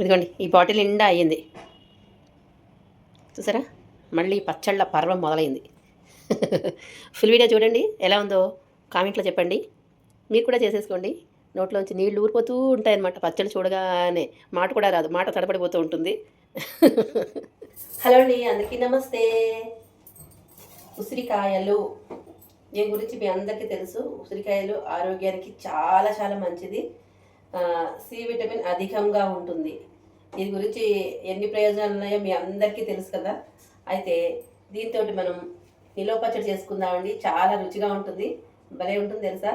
ఇదిగోండి ఈ బాటిల్ నిండా అయ్యింది. చూసారా? మళ్ళీ పచ్చళ్ళ పర్వం మొదలైంది. ఫుల్ వీడియో చూడండి ఎలా ఉందో కామెంట్లో చెప్పండి. మీరు కూడా చేసేసుకోండి. నోట్లోంచి నీళ్ళు ఊరిపోతూ ఉంటాయన్నమాట. పచ్చడి చూడగానే మాట కూడా రాదు. మాట తడబడిపోతూ ఉంటుంది. హలో అండి అందరికీ నమస్తే. ఉసిరికాయలు. దీని గురించి మీ అందరికీ తెలుసు. ఉసిరికాయలు ఆరోగ్యానికి చాలా చాలా మంచిది. సి విటమిన్ అధికంగా ఉంటుంది. దీని గురించి ఎన్ని ప్రయోజనాలు ఉన్నాయో మీ అందరికీ తెలుసు కదా. అయితే దీంతో మనం నిలవ పచ్చడి చేసుకుందామండి. చాలా రుచిగా ఉంటుంది. భలే ఉంటుంది తెలుసా?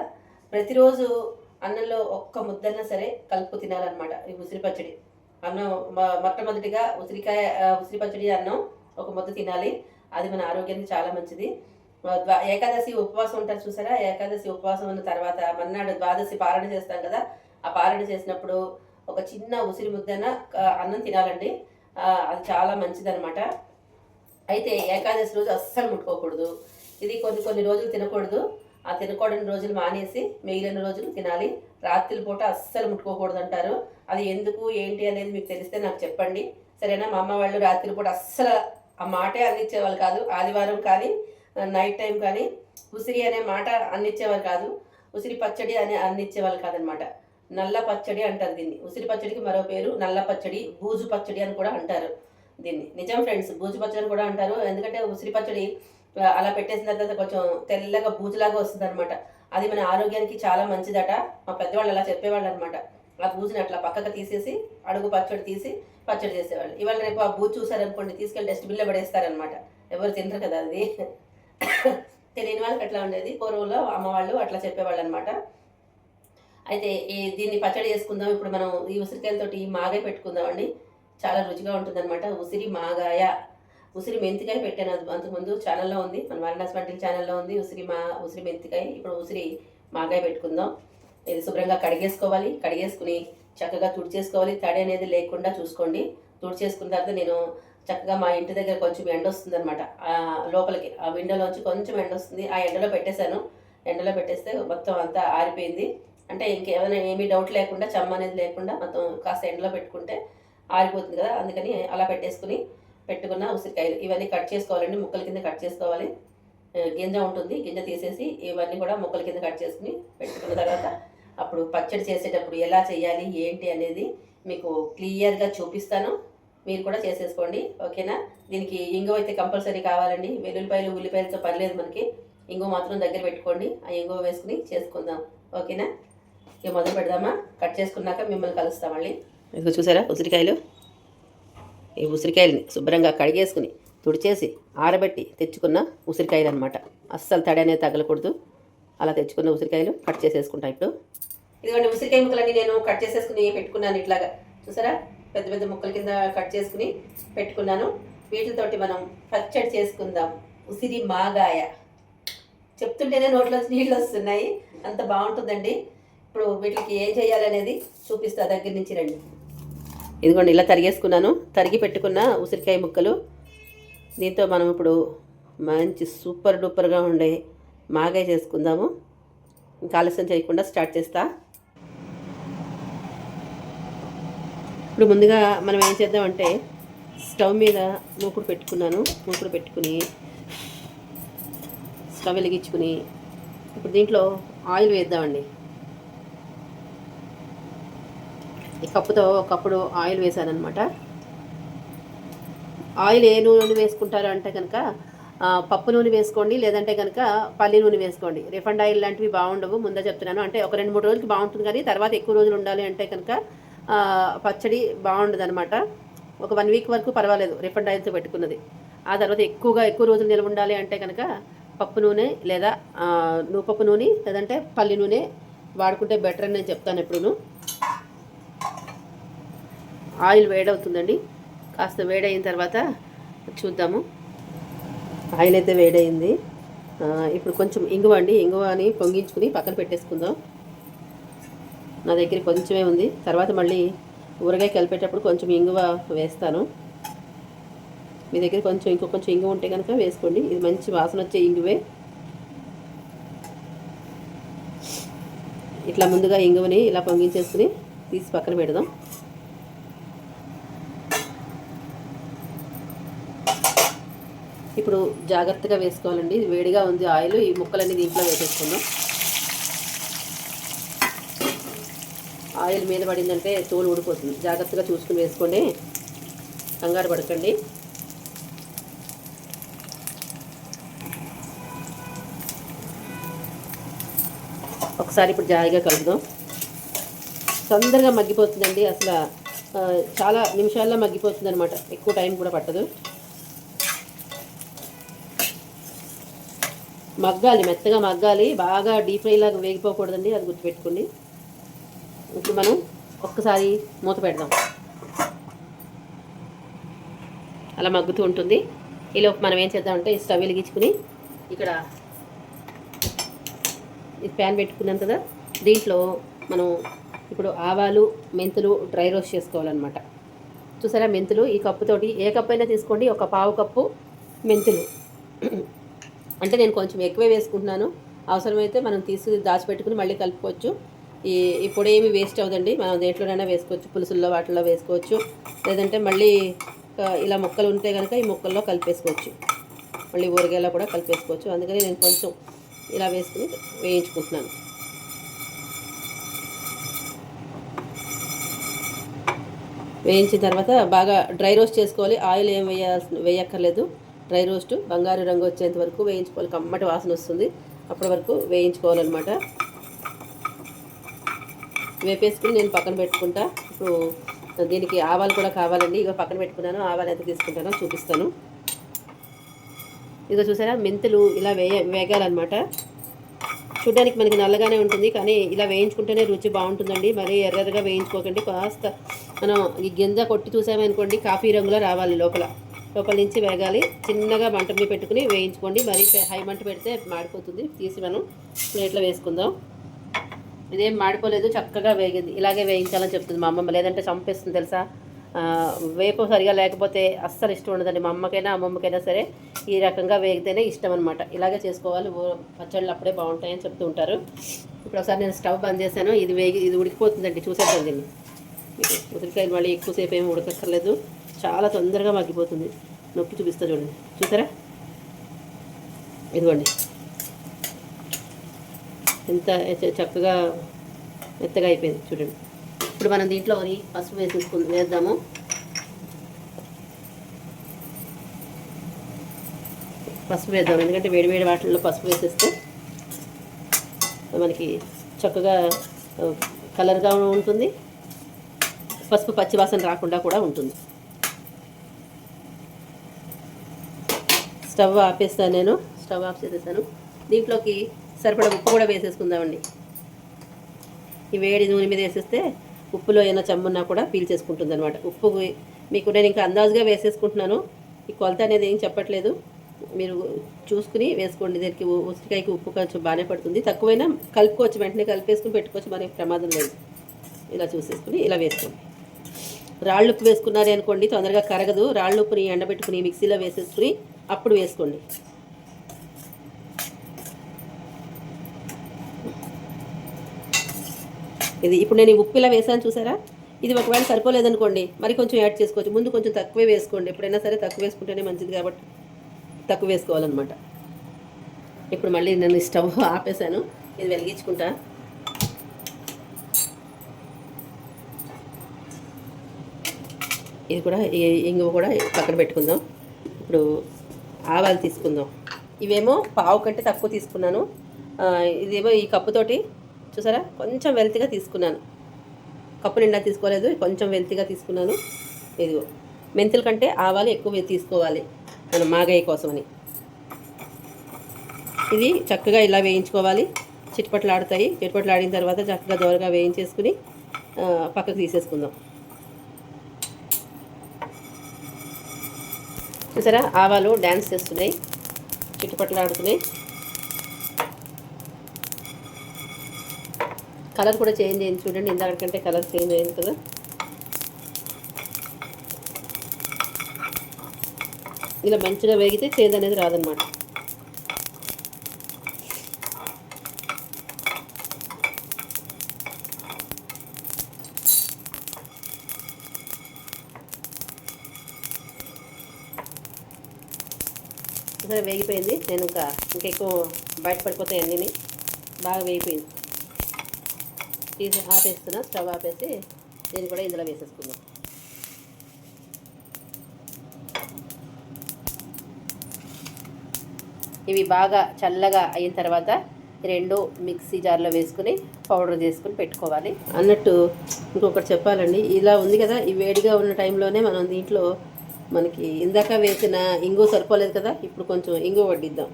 ప్రతిరోజు అన్నంలో ఒక్క ముద్దన్నా సరే కలుపు తినాలన్నమాట ఈ ఉసిరి పచ్చడి. అన్నం మొట్టమొదటిగా ఉసిరికాయ ఉసిరి పచ్చడి అన్నం ఒక ముద్ద తినాలి. అది మన ఆరోగ్యానికి చాలా మంచిది. ఏకాదశి ఉపవాసం ఉంటారు చూసారా? ఏకాదశి ఉపవాసం ఉన్న తర్వాత మన్నాడు ద్వాదశి పారణ చేస్తాం కదా. ఆ పారణ చేసినప్పుడు ఒక చిన్న ఉసిరి ముద్దన అన్నం తినాలండి. అది చాలా మంచిదనమాట అయితే ఏకాదశి రోజు అస్సలు ముట్టుకోకూడదు. ఇది కొన్ని కొన్ని రోజులు తినకూడదు. ఆ తినకూడని రోజులు మానేసి మిగిలిన రోజులు తినాలి. రాత్రి పూట అస్సలు ముట్టుకోకూడదు అంటారు అది ఎందుకు ఏంటి అనేది మీకు తెలిస్తే నాకు చెప్పండి. సరేనా? మా అమ్మ వాళ్ళు రాత్రి పూట అస్సలు ఆ మాటే అందించేవాళ్ళు కాదు. ఆదివారం కానీ నైట్ టైం కానీ ఉసిరి అనే మాట అందించేవారు కాదు. ఉసిరి పచ్చడి అని అందించేవాళ్ళు కాదనమాట నల్ల పచ్చడి అంటారు దీన్ని. ఉసిరి పచ్చడికి మరో పేరు నల్ల పచ్చడి బూజు పచ్చడి అని కూడా అంటారు దీన్ని. నిజం ఫ్రెండ్స్ బూజు పచ్చడి అని కూడా అంటారు. ఎందుకంటే ఉసిరి పచ్చడి అలా పెట్టేసిన తర్వాత కొంచెం తెల్లగా బూజులాగా వస్తుంది అనమాట అది మన ఆరోగ్యానికి చాలా మంచిదట. మా పెద్దవాళ్ళు అలా చెప్పేవాళ్ళు అనమాట ఆ బూజుని అట్లా పక్కకు తీసేసి అడుగు పచ్చడి తీసి పచ్చడి చేసేవాళ్ళు. ఇవాళ రేపు ఆ బూజు చూసారనుకోండి తీసుకెళ్ళి డస్ట్బిన్లో పడేస్తారనమాట ఎవరు తినరు కదా అది. తెలియని వాళ్ళకి అట్లా ఉండేది. పూర్వంలో అమ్మవాళ్ళు అట్లా చెప్పేవాళ్ళు అనమాట అయితే ఈ దీన్ని పచ్చడి చేసుకుందాం. ఇప్పుడు మనం ఈ ఉసిరికాయలతోటి ఈ మాగాయ పెట్టుకుందామండి. చాలా రుచిగా ఉంటుందన్నమాట. ఉసిరి మాగాయ. ఉసిరి మెంతికాయ పెట్టాను అది అంతకుముందు ఛానల్లో ఉంది. మన వారణాసి వంటి ఛానల్లో ఉంది ఉసిరి మా ఉసిరి మెంతికాయ. ఇప్పుడు ఉసిరి మాగాయ పెట్టుకుందాం. ఇది శుభ్రంగా కడిగేసుకోవాలి. కడిగేసుకుని చక్కగా తుడిచేసుకోవాలి. తడి అనేది లేకుండా చూసుకోండి. తుడిచేసుకున్న తర్వాత నేను చక్కగా మా ఇంటి దగ్గర కొంచెం ఎండ వస్తుంది అనమాట లోపలికి ఆ విండోలోంచి కొంచెం ఎండ వస్తుంది. ఆ ఎండలో పెట్టేశాను. ఎండలో పెట్టేస్తే మొత్తం అంతా ఆరిపోయింది. అంటే ఇంకేమైనా ఏమీ డౌట్ లేకుండా చెమ్మ అనేది లేకుండా మొత్తం కాస్త ఎండలో పెట్టుకుంటే ఆరిపోతుంది కదా. అందుకని అలా పెట్టేసుకుని పెట్టుకున్న ఉసిరికాయలు. ఇవన్నీ కట్ చేసుకోవాలండి. ముక్కల కింద కట్ చేసుకోవాలి. గింజ ఉంటుంది. గింజ తీసేసి ఇవన్నీ కూడా ముక్కల కింద కట్ చేసుకుని పెట్టుకున్న తర్వాత అప్పుడు పచ్చడి చేసేటప్పుడు ఎలా చేయాలి ఏంటి అనేది మీకు క్లియర్గా చూపిస్తాను. మీరు కూడా చేసేసుకోండి. ఓకేనా? దీనికి ఇంగువ అయితే కంపల్సరీ కావాలండి. వెల్లుల్లిపాయలు ఉల్లిపాయలతో పర్లేదు మనకి. ఇంగువ మాత్రం దగ్గర పెట్టుకోండి. ఆ ఇంగువ వేసుకుని చేసుకుందాం. ఓకేనా? ఇక మొదలు పెడదామా? కట్ చేసుకున్నాక మిమ్మల్ని కలుస్తాం మళ్ళీ. ఇదిగో చూసారా ఉసిరికాయలు? ఈ ఉసిరికాయలని శుభ్రంగా కడిగేసుకుని తుడిచేసి ఆరబెట్టి తెచ్చుకున్న ఉసిరికాయలు అనమాట అస్సలు తడి అనేది తగలకూడదు. అలా తెచ్చుకున్న ఉసిరికాయలు కట్ చేసేసుకుంటా ఇప్పుడు. ఇదిగోండి ఉసిరికాయ ముక్కలన్నీ నేను కట్ చేసేసుకుని పెట్టుకున్నాను ఇట్లాగా. చూసారా? పెద్ద పెద్ద ముక్కల కింద కట్ చేసుకుని పెట్టుకున్నాను. వీటితోటి మనం పచ్చడి చేసుకుందాం. ఉసిరి మాగాయ. చెప్తుంటేనే నోట్లోంచి నీళ్ళు వస్తున్నాయి. అంత బాగుంటుందండి. ఇప్పుడు వీటికి ఏం చేయాలనేది చూపిస్తా దగ్గర నుంచి రండి. ఇదిగోండి ఇలా తరిగేసుకున్నాను. తరిగి పెట్టుకున్న ఉసిరికాయ ముక్కలు. దీంతో మనం ఇప్పుడు మంచి సూపర్ డూపర్గా ఉండే మాగాయ చేసుకుందాము. ఇంకా ఆలస్యం చేయకుండా స్టార్ట్ చేస్తా. ఇప్పుడు ముందుగా మనం ఏం చేద్దామంటే స్టవ్ మీద మూకుడు పెట్టుకున్నాను. మూకుడు పెట్టుకుని స్టవ్ వెలిగించుకుని ఇప్పుడు దీంట్లో ఆయిల్ వేద్దామండి. ఈ కప్పుతో ఒకప్పుడు ఆయిల్ వేసానమాట ఆయిల్ ఏ నూనె వేసుకుంటారు అంటే కనుక పప్పు నూనె వేసుకోండి లేదంటే కనుక పల్లి నూనె వేసుకోండి. రిఫండ్ ఆయిల్ లాంటివి బాగుండవు ముందే చెప్తున్నాను. అంటే ఒక రెండు మూడు రోజులకి బాగుంటుంది కానీ తర్వాత ఎక్కువ రోజులు ఉండాలి అంటే కనుక పచ్చడి బాగుండదు అనమాట ఒక వన్ వీక్ వరకు పర్వాలేదు రిఫండ్ ఆయిల్తో పెట్టుకున్నది. ఆ తర్వాత ఎక్కువగా ఎక్కువ రోజులు నిల్వ ఉండాలి అంటే కనుక పప్పు నూనె లేదా నూపప్పు నూనె లేదంటే పల్లి నూనె వాడుకుంటే బెటర్ అని నేను చెప్తాను ఎప్పుడూ ఆయిల్ వేడవుతుందండి. కాస్త వేడైన తర్వాత చూద్దాము. ఆయిల్ అయితే వేడైంది ఇప్పుడు కొంచెం ఇంగువ అండి. ఇంగువని పొంగించుకుని పక్కన పెట్టేసుకుందాం. నా దగ్గర కొంచెమే ఉంది. తర్వాత మళ్ళీ ఊరగాయ కలిపేటప్పుడు కొంచెం ఇంగువ వేస్తాను. మీ దగ్గర కొంచెం ఇంకో కొంచెం ఇంగువ ఉంటే కనుక వేసుకోండి. ఇది మంచి వాసన వచ్చే ఇంగువే. ఇట్లా ముందుగా ఇంగువని ఇలా పొంగించేసుకుని తీసి పక్కన పెడదాం. ఇప్పుడు జాగ్రత్తగా వేసుకోవాలండి. వేడిగా ఉంది ఆయిల్. ఈ ముక్కలన్నీ దీంట్లో వేసేసుకుందాం. ఆయిల్ మీద పడిందంటే తోలు ఊడిపోతుంది. జాగ్రత్తగా చూసుకుని వేసుకోండి కంగారు పడకండి. ఒకసారి ఇప్పుడు జాయిగా కలుపుదాం. తొందరగా మగ్గిపోతుందండి. అసలు చాలా నిమిషాల్లో మగ్గిపోతుంది అనమాట ఎక్కువ టైం కూడా పట్టదు. మగ్గాలి మెత్తగా మగ్గాలి బాగా డీప్ ఫ్రై లాగా వేగిపోకూడదండి అది గుర్తుపెట్టుకోండి. ఇప్పుడు మనం ఒక్కసారి మూత పెడదాం. అలా మగ్గుతూ ఉంటుంది. ఈలోపు మనం ఏం చేద్దామంటే స్టవ్ వెలిగించుకుని ఇక్కడ ఇది ప్యాన్ పెట్టుకున్నాం కదా దీంట్లో మనం ఇప్పుడు ఆవాలు మెంతులు డ్రై రోస్ట్ చేసుకోవాలన్నమాట. చూసారా మెంతులు? ఈ కప్పుతోటి ఏ కప్పు అయినా తీసుకోండి ఒక పావు కప్పు మెంతులు. అంటే నేను కొంచెం ఎక్కువే వేసుకుంటున్నాను. అవసరమైతే మనం తీసి దాచిపెట్టుకుని మళ్ళీ కలుపుకోవచ్చు. ఈ ఇప్పుడు ఏమి వేస్ట్ అవ్వదండి. మనం దేంట్లోనైనా వేసుకోవచ్చు. పులుసుల్లో వాటిల్లో వేసుకోవచ్చు. లేదంటే మళ్ళీ ఇలా ముక్కలు ఉంటే కనుక ఈ ముక్కల్లో కలిపేసుకోవచ్చు. మళ్ళీ ఊరగాయలో కూడా కలిపేసుకోవచ్చు. అందుకని నేను కొంచెం ఇలా వేసుకుని వేయించుకుంటున్నాను. వేయించిన తర్వాత బాగా డ్రై రోస్ట్ చేసుకోవాలి. ఆయిల్ ఏం వేయాల్సిన వేయక్కర్లేదు. డ్రై రోస్ట్ బంగారు రంగు వచ్చేంత వరకు వేయించుకోవాలి. కమ్మటి వాసన వస్తుంది. అప్పటి వరకు వేయించుకోవాలన్నమాట. వేపేసుకుని నేను పక్కన పెట్టుకుంటా. ఇప్పుడు దీనికి ఆవాలు కూడా కావాలండి. ఇక పక్కన పెట్టుకున్నాను. ఆవాలు ఎంత తీసుకుంటానో చూపిస్తాను. ఇక చూసారా? మెంతులు ఇలా వేయ వేగాలన్నమాట. చూడడానికి మనకి నల్లగానే ఉంటుంది కానీ ఇలా వేయించుకుంటేనే రుచి బాగుంటుందండి. మరీ ఎర్రగా వేయించుకోకండి. కాస్త మనం ఈ గింజ కొట్టి చూసామనుకోండి కాఫీ రంగులో రావాలి లోపల. లోపల నుంచి వేగాలి. చిన్నగా మంట మీద పెట్టుకుని వేయించుకోండి. మరి హై మంట పెడితే మాడిపోతుంది. తీసి మనం ప్లేట్లో వేసుకుందాం. ఇదేం మాడిపోలేదు చక్కగా వేగింది. ఇలాగే వేయించాలని చెప్తుంది మా అమ్మమ్మ. లేదంటే చంపేస్తుంది తెలుసా? వేపు సరిగా లేకపోతే అస్సలు ఇష్టం ఉండదండి. మా అమ్మకైనా అమ్మమ్మకైనా సరే ఈ రకంగా వేగితేనే ఇష్టం అనమాట ఇలాగే చేసుకోవాలి. పచ్చళ్ళు అప్పుడే బాగుంటాయని చెప్తూ ఉంటారు. ఇప్పుడు ఒకసారి నేను స్టవ్ బంద్ చేశాను. ఇది వేగి ఇది ఉడికిపోతుందండి. చూసేద్దాం దీన్ని. ఉసిరికాయలు మళ్ళీ ఎక్కువసేపు ఏమి ఉడకక్కర్లేదు. చాలా తొందరగా మగ్గిపోతుంది. నొక్కి చూపిస్తా చూడండి. చూసారా? ఇదిగోండి. ఎంత చక్కగా మెత్తగా అయిపోయింది చూడండి. ఇప్పుడు మనం దీంట్లో పసుపు వేసేసుకు వేద్దాము. పసుపు వేద్దాం. ఎందుకంటే వేడి వేడి వాటిల్లో పసుపు వేసేస్తే మనకి చక్కగా కలర్గా ఉంటుంది. పసుపు పచ్చి వాసన రాకుండా కూడా ఉంటుంది. స్టవ్ ఆపేస్తాను నేను. స్టవ్ ఆఫ్ చేసేసాను. దీంట్లోకి సరిపడా ఉప్పు కూడా వేసేసుకుందామండి. ఈ వేడి నూనె మీద వేసేస్తే ఉప్పులో ఏమైనా చెమ్మున్నా కూడా పీల్చేసుకుంటుంది అనమాట ఉప్పు మీకు నేను ఇంకా అందాజుగా వేసేసుకుంటున్నాను. ఈ కొలత అనేది ఏం చెప్పట్లేదు. మీరు చూసుకుని వేసుకోండి. దీనికి ఉసిరికాయకి ఉప్పు కొంచెం బాగానే పడుతుంది. తక్కువైనా కలుపుకోవచ్చు. వెంటనే కలిపేసుకుని పెట్టుకోవచ్చు. మరి ప్రమాదం లేదు. ఇలా చూసేసుకుని ఇలా వేసుకోండి. రాళ్ళు ఉప్పు వేసుకున్నారే అనుకోండి తొందరగా కరగదు. రాళ్ళు ఉప్పుని ఎండబెట్టుకుని మిక్సీలో వేసేసుకుని అప్పుడు వేసుకోండి. ఇది ఇప్పుడు నేను ఈ ఉప్పు ఇలా వేసాను చూసారా? ఇది ఒకవేళ సరిపోలేదనుకోండి మరి కొంచెం యాడ్ చేసుకోవచ్చు. ముందు కొంచెం తక్కువే వేసుకోండి. ఎప్పుడైనా సరే తక్కువ వేసుకుంటేనే మంచిది కాబట్టి తక్కువ వేసుకోవాలన్నమాట. ఇప్పుడు మళ్ళీ నేను స్టవ్ ఆపేసాను. ఇది వెలిగించుకుంటా. ఇది కూడా ఇంగువ కూడా పక్కన పెట్టుకుందాం. ఇప్పుడు ఆవాలు తీసుకుందాం. ఇవేమో పావు కంటే తక్కువ తీసుకున్నాను. ఇదేమో ఈ కప్పుతోటి చూసారా? కొంచెం వెల్తిగా తీసుకున్నాను. కప్పు నిండా తీసుకోలేదు కొంచెం వెల్తిగా తీసుకున్నాను. ఇదిగో మెంతుల కంటే ఆవాలు ఎక్కువ తీసుకోవాలి మనం మాగయ్య కోసమని. ఇది చక్కగా ఇలా వేయించుకోవాలి. చిట్పట్లు ఆడతాయి చిట్పట్లు ఆడిన తర్వాత చక్కగా దోరగా వేయించేసుకుని పక్కకు తీసేసుకుందాం. చూసారా? ఆవాలు డ్యాన్స్ చేస్తున్నాయి. చిట్టుపట్లు ఆడుతున్నాయి కలర్ కూడా చేంజ్ అయింది చూడండి. ఇందాకంటే కలర్ చేంజ్ అయింది కదా. ఇలా మంచిగా వేగితే చేదు అనేది రాదనమాట సరే వేగిపోయింది. నేను ఇంకా ఇంకెక్కువ బయట పడిపోతాయి అన్నీ బాగా వేగిపోయింది. తీసి ఆపేస్తున్నా స్టవ్ ఆపేసి దీన్ని కూడా ఇందులో వేసేసుకుందాం. ఇవి బాగా చల్లగా అయిన తర్వాత రెండు మిక్సీ జార్లో వేసుకుని పౌడర్ చేసుకుని పెట్టుకోవాలి. అన్నట్టు ఇంకొకటి చెప్పాలండి. ఇలా ఉంది కదా ఈ వేడిగా ఉన్న టైంలోనే మనం దీంట్లో మనకి ఇందాక వేసిన ఇంగు సరిపోలేదు కదా ఇప్పుడు కొంచెం ఇంగు వడ్డిద్దాం.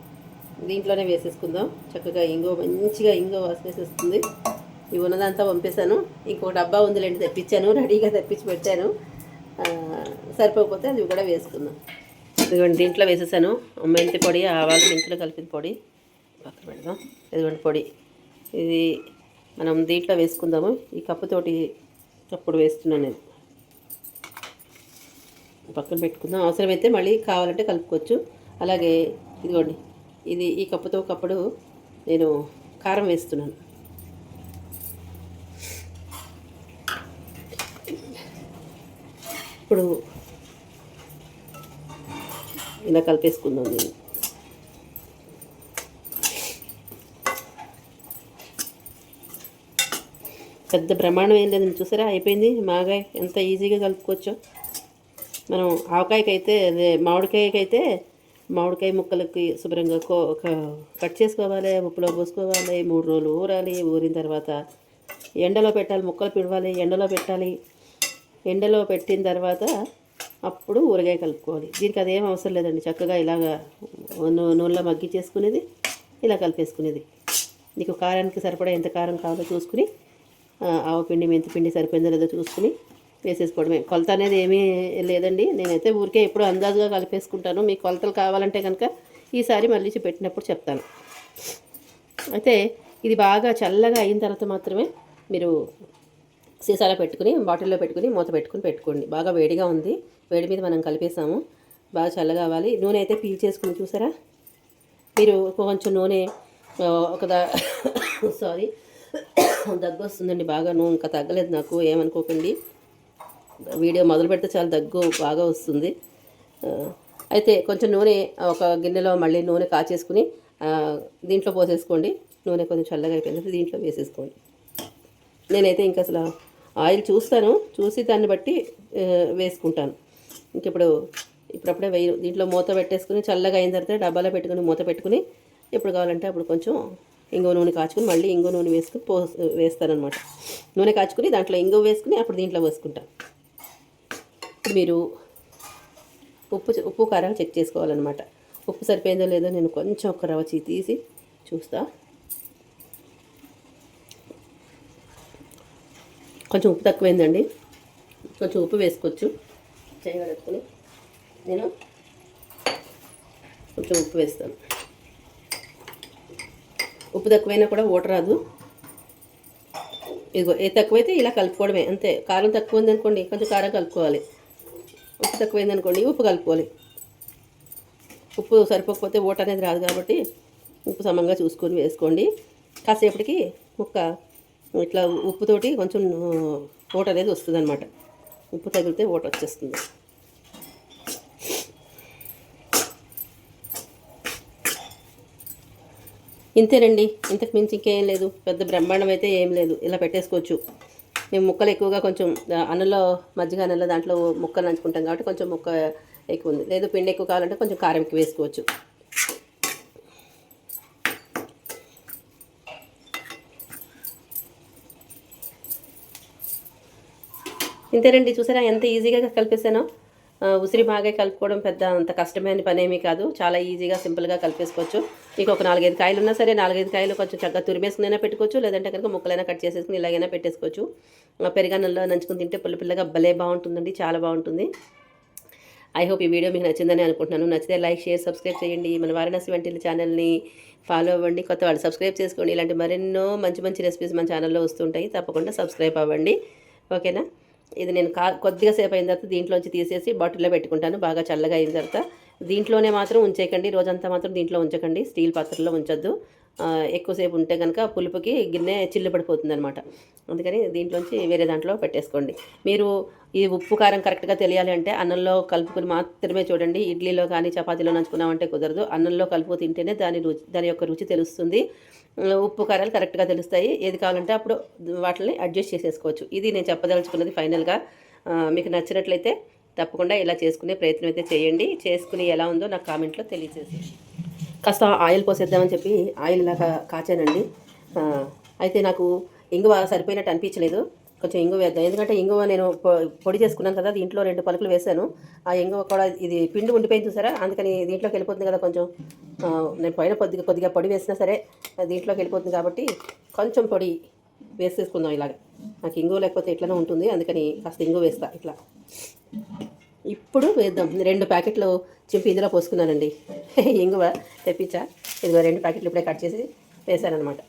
దీంట్లోనే వేసేసుకుందాం. చక్కగా ఇంగు మంచిగా ఇంగు వాసేసేస్తుంది ఇవి ఉన్నదంతా పంపేశాను ఇంకో డబ్బా ఉందిలేండి తెప్పించాను రెడీగా తెప్పించి పెట్టాను. సరిపోకపోతే అది కూడా వేసుకుందాం. ఇదిగోండి దీంట్లో వేసేసాను. మెంతి పొడి ఆవాలు మెంతులు కలిపిన పొడి. పక్కన పెడదాం. ఇదిగోండి పొడి. ఇది మనం దీంట్లో వేసుకుందాము. ఈ కప్పుతోటి అప్పుడు వేస్తున్నాను నేను. పక్కన పెట్టుకుందాం. అవసరమైతే మళ్ళీ కావాలంటే కలుపుకోవచ్చు. అలాగే ఇదిగోండి ఇది ఈ కప్పుతో కప్పుడు నేను కారం వేస్తున్నాను. ఇప్పుడు ఇలా కలిపేసుకుందాం నేను పెద్ద ప్రమాణం ఏం లేదండి చూసారా? అయిపోయింది. మాగా ఎంత ఈజీగా కలుపుకోవచ్చో. మనం ఆవకాయకైతే అదే మామిడికాయకైతే మామిడికాయ ముక్కలకి శుభ్రంగా కో ఒక కట్ చేసుకోవాలి ఉప్పులో పోసుకోవాలి మూడు రోజులు ఊరాలి ఊరిన తర్వాత ఎండలో పెట్టాలి ముక్కలు పిడవాలి ఎండలో పెట్టాలి. ఎండలో పెట్టిన తర్వాత అప్పుడు ఊరగాయ కలుపుకోవాలి. దీనికి అదేం అవసరం లేదండి. చక్కగా ఇలాగా నూనెలో మగ్గి చేసుకునేది ఇలా కలిపేసుకునేది. నీకు కారానికి సరిపడా ఎంత కారం కావాలో చూసుకుని ఆవపిండి మెంతిపిండి సరిపోయిందో లేదో చూసుకుని వేసేసుకోవడమే. కొలత అనేది ఏమీ లేదండి. నేనైతే ఊరికే ఎప్పుడు అందాజుగా కలిపేసుకుంటాను. మీకు కొలతలు కావాలంటే కనుక ఈసారి మళ్ళీ పెట్టినప్పుడు చెప్తాను. అయితే ఇది బాగా చల్లగా అయిన తర్వాత మాత్రమే మీరు సీసాలో పెట్టుకుని బాటిల్లో పెట్టుకుని మూత పెట్టుకుని పెట్టుకోండి. బాగా వేడిగా ఉంది. వేడి మీద మనం కలిపేసాము. బాగా చల్లగా అవ్వాలి. నూనె అయితే పీల్ చేసుకుని చూసారా? మీరు కొంచెం నూనె ఒకదా ఒక సారీ దగ్గు వస్తుందండి. బాగా నూనె ఇంకా తగ్గలేదు నాకు. ఏమనుకోకండి. వీడియో మొదలు పెడితే చాలా దగ్గు బాగా వస్తుంది. అయితే కొంచెం నూనె ఒక గిన్నెలో మళ్ళీ నూనె కాచేసుకుని దీంట్లో పోసేసుకోండి. నూనె కొంచెం చల్లగా అయిపోయింది దీంట్లో వేసేసుకోండి. నేనైతే ఇంకా అసలు ఆయిల్ చూస్తాను. చూసి దాన్ని బట్టి వేసుకుంటాను. ఇంకెప్పుడు ఇప్పుడప్పుడే వేయ దీంట్లో మూత పెట్టేసుకుని చల్లగా అయిన తర్వాత డబ్బాలో పెట్టుకుని మూత పెట్టుకుని ఎప్పుడు కావాలంటే అప్పుడు కొంచెం ఇంగో నూనె కాచుకుని మళ్ళీ ఇంగో నూనె వేసుకుని పో వేస్తానమాట నూనె కాచుకుని దాంట్లో ఇంగో వేసుకుని అప్పుడు దీంట్లో వేసుకుంటాను ఇప్పుడు మీరు ఉప్పు ఉప్పు కారం చెక్ చేసుకోవాలన్నమాట. ఉప్పు సరిపోయిందో లేదో నేను కొంచెం ఒక రవ తీసి చూస్తా. కొంచెం ఉప్పు తక్కువైందండి. కొంచెం ఉప్పు వేసుకోవచ్చు. చేయగలుగుతుని నేను కొంచెం ఉప్పు వేస్తాను. ఉప్పు తక్కువైనా కూడా ఊట రాదు. ఇదిగో ఏ తక్కువైతే ఇలా కలుపుకోవడమే అంతే. కారం తక్కువ ఉంది అనుకోండి కొంచెం కారం కలుపుకోవాలి. ఉప్పు తక్కువైంది అనుకోండి ఉప్పు కలుపుకోవాలి. ఉప్పు సరిపోకపోతే ఊట అనేది రాదు కాబట్టి ఉప్పు సమంగా చూసుకొని వేసుకోండి. కాసేపటికి ముక్క ఇట్లా ఉప్పుతోటి కొంచెం ఊట అనేది వస్తుంది అనమాట ఉప్పు తగిలితే ఊట వచ్చేస్తుంది. ఇంతేనండి. ఇంతకు మించి ఇంకేం లేదు. పెద్ద బ్రహ్మాండం అయితే ఏం లేదు. ఇలా పెట్టేసుకోవచ్చు. మేము ముక్కలు ఎక్కువగా కొంచెం అన్నంలో మజ్జిగ అన్నంలో దాంట్లో ముక్కలు నంచుకుంటాం కాబట్టి కొంచెం ముక్క ఎక్కువ ఉంది. లేదు పిండి ఎక్కువ కావాలంటే కొంచెం కారం ఎక్కువ వేసుకోవచ్చు ఇంతేనండి చూసారా ఎంత ఈజీగా కలిపేసానో? ఉసిరి బాగా కలుపుకోవడం పెద్ద అంత కష్టమైన పని ఏమీ కాదు. చాలా ఈజీగా సింపుల్గా కలిపేసుకోవచ్చు. మీకు ఒక నాలుగైదు కాయలు ఉన్నా సరే నాలుగైదు కాయలు కొంచెం చక్కగా తురిమేసుకునైనా పెట్టుకోవచ్చు. లేదంటే కనుక ముక్కలైనా కట్ చేసేసుకుని ఇలాగైనా పెట్టేసుకోవచ్చు. పెరుగన్నంలో నంచుకుని తింటే పుల్ల పిల్లగా భలే బాగుంటుందండి చాలా బాగుంటుంది. ఐ హోప్ ఈ వీడియో మీకు నచ్చిందని అనుకుంటున్నాను. నచ్చితే లైక్ షేర్ సబ్స్క్రైబ్ చేయండి. మన వారణాసి వంటిల ఛానల్ని ఫాలో అవ్వండి. కొత్త వాళ్ళు సబ్స్క్రైబ్ చేసుకోండి. ఇలాంటి మరెన్నో మంచి మంచి రెసిపీస్ మన ఛానల్లో వస్తుంటాయి. తప్పకుండా సబ్స్క్రైబ్ అవ్వండి. ఓకేనా? ఇది నేను కా కొద్దిగా సేపు అయిన తర్వాత దీంట్లోంచి తీసేసి బాటిల్లో పెట్టుకుంటాను. బాగా చల్లగా అయిన తర్వాత దీంట్లోనే మాత్రం ఉంచేయకండి. రోజంతా మాత్రం దీంట్లో ఉంచకండి. స్టీల్ పాత్రలో ఉంచొద్దు. ఎక్కువసేపు ఉంటే కనుక పులుపుకి గిన్నె చిల్లు పడిపోతుంది అనమాట అందుకని దీంట్లోంచి వేరే దాంట్లో పెట్టేసుకోండి. మీరు ఈ ఉప్పు కారం కరెక్ట్గా తెలియాలి అంటే అన్నంలో కలుపుకొని మాత్రమే చూడండి. ఇడ్లీలో కానీ చపాతీలో నంచుకున్నామంటే కుదరదు. అన్నంలో కలుపు తింటేనే దాని రుచి దాని యొక్క రుచి తెలుస్తుంది. ఉప్పు కారాలు కరెక్ట్గా తెలుస్తాయి. ఏది కావాలంటే అప్పుడు వాటిని అడ్జస్ట్ చేసేసుకోవచ్చు. ఇది నేను చెప్పదలుచుకున్నది ఫైనల్గా. మీకు నచ్చినట్లయితే తప్పకుండా ఇలా చేసుకునే ప్రయత్నం అయితే చేయండి. చేసుకుని ఎలా ఉందో నాకు కామెంట్లో తెలియజేసి కాస్త ఆయిల్ పోసేద్దామని చెప్పి ఆయిల్ ఇలా కాచానండి. అయితే నాకు ఇంగువ సరిపోయినట్టు అనిపించలేదు. కొంచెం ఇంగువ వేద్దాం. ఎందుకంటే ఇంగువ నేను పొ- పొడి చేసుకున్నాను కదా దీంట్లో రెండు పలుకులు వేసాను. ఆ ఇంగువ కూడా ఇది పిండి ఉండిపోయింది చూసారా? అందుకని దీంట్లోకి వెళ్ళిపోతుంది కదా కొంచెం. నేను పైన కొద్దిగా కొద్దిగా పొడి వేసినా సరే అది దీంట్లోకి వెళ్ళిపోతుంది కాబట్టి కొంచెం పొడి వేసేసుకుందాం ఇలాగ. నాకు ఇంగువ లేకపోతే ఇట్లానే ఉంటుంది. అందుకని కాస్త ఇంగువ వేస్తా ఇట్లా. ఇప్పుడు వేద్దాం. రెండు ప్యాకెట్లు చింపి ఇందులో పోసుకున్నానండి. ఇంగువ తెప్పించా. ఇదిగో రెండు ప్యాకెట్లు ఇప్పుడే కట్ చేసి వేసానమాట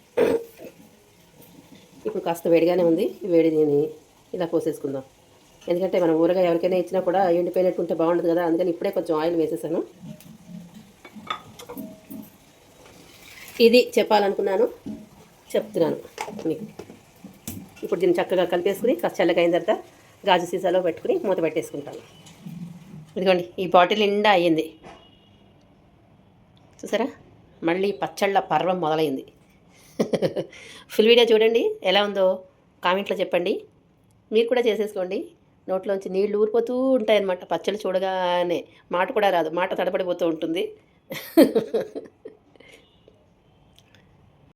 ఇప్పుడు కాస్త వేడిగానే ఉంది. ఈ వేడి దీన్ని ఇలా పోసేసుకుందాం. ఎందుకంటే మనం ఊరగా ఎవరికైనా ఇచ్చినా కూడా ఎండిపోయినట్టు ఉంటే బాగుండదు కదా. అందుకని ఇప్పుడే కొంచెం ఆయిల్ వేసేసాను. ఇది చెప్పాలనుకున్నాను. చెప్తున్నాను మీకు. ఇప్పుడు దీన్ని చక్కగా కలిపేసుకుని కాస్త చల్లగా అయిన తర్వాత గాజు సీసాలో పెట్టుకుని మూత పెట్టేసుకుంటాను. ఇదిగోండి ఈ బాటిల్ నిండా అయ్యింది. చూసారా? మళ్ళీ పచ్చళ్ళ పర్వం మొదలైంది. ఫుల్ వీడియో చూడండి ఎలా ఉందో కామెంట్లో చెప్పండి. మీరు కూడా చేసేసుకోండి. నోట్లోంచి నీళ్ళు ఊరిపోతూ ఉంటాయన్నమాట. పచ్చళ్ళు చూడగానే మాట కూడా రాదు మాట తడబడిపోతూ ఉంటుంది.